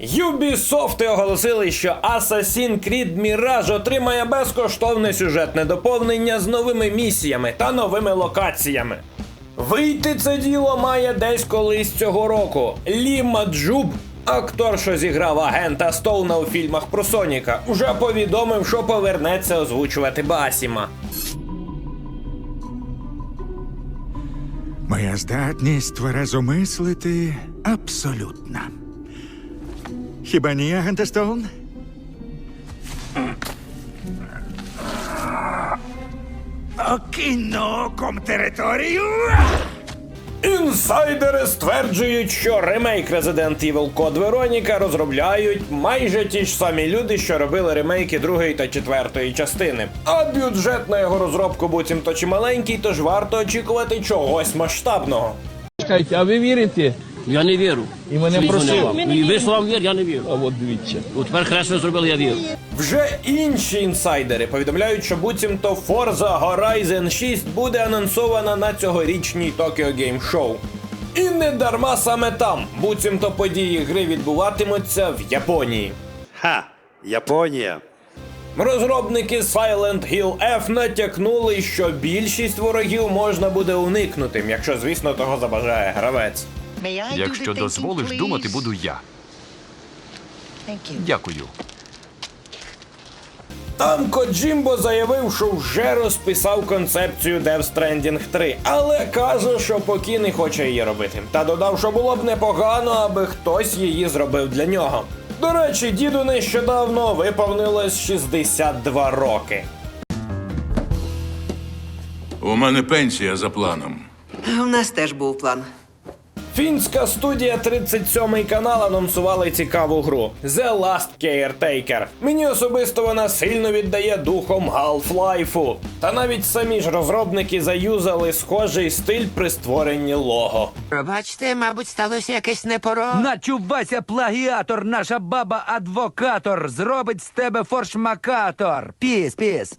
Ubisoft оголосили, що Assassin's Creed Mirage отримає безкоштовне сюжетне доповнення з новими місіями та новими локаціями. Вийти це діло має десь колись цього року. Лі Маджуб, актор, що зіграв агента Стоуна у фільмах про Соніка, уже повідомив, що повернеться озвучувати Басіма. Моя здатність тверезо мислити абсолютна. Хіба ні, агенте Стоун? Окинь оком територію. Інсайдери стверджують, що ремейк Resident Evil Code Veronica розробляють майже ті ж самі люди, що робили ремейки другої та четвертої частини. А бюджет на його розробку буцімто чималенький, тож варто очікувати чогось масштабного. Чекайте, а ви вірите? Я не вірю. І мене Свій вам. І ви словам вір, я не вірю. А от дивіться. От тепер хресно зробили, я вірю. Вже інші інсайдери повідомляють, що буцімто Forza Horizon 6 буде анонсована на цьогорічній Tokyo Game Show. І не дарма саме там, буцімто події гри відбуватимуться в Японії. Ха! Японія. Розробники Silent Hill F натякнули, що більшість ворогів можна буде уникнути, якщо, звісно, того забажає гравець. Якщо дозволиш, думати буду я. Дякую. Там Коджімбо заявив, що вже розписав концепцію Death Stranding 3, але каже, що поки не хоче її робити. Та додав, що було б непогано, аби хтось її зробив для нього. До речі, діду нещодавно виповнилось 62 роки. У мене пенсія за планом. У нас теж був план. Фінська студія 37 канал анонсували цікаву гру The Last Caretaker. Мені особисто вона сильно віддає духом Half-Life. Та навіть самі ж розробники заюзали схожий стиль при створенні лого. Пробачте, мабуть, сталося якесь непоро. Начувайся, плагіатор, наша баба адвокатор. Зробить з тебе форшмакатор. Піс, піс.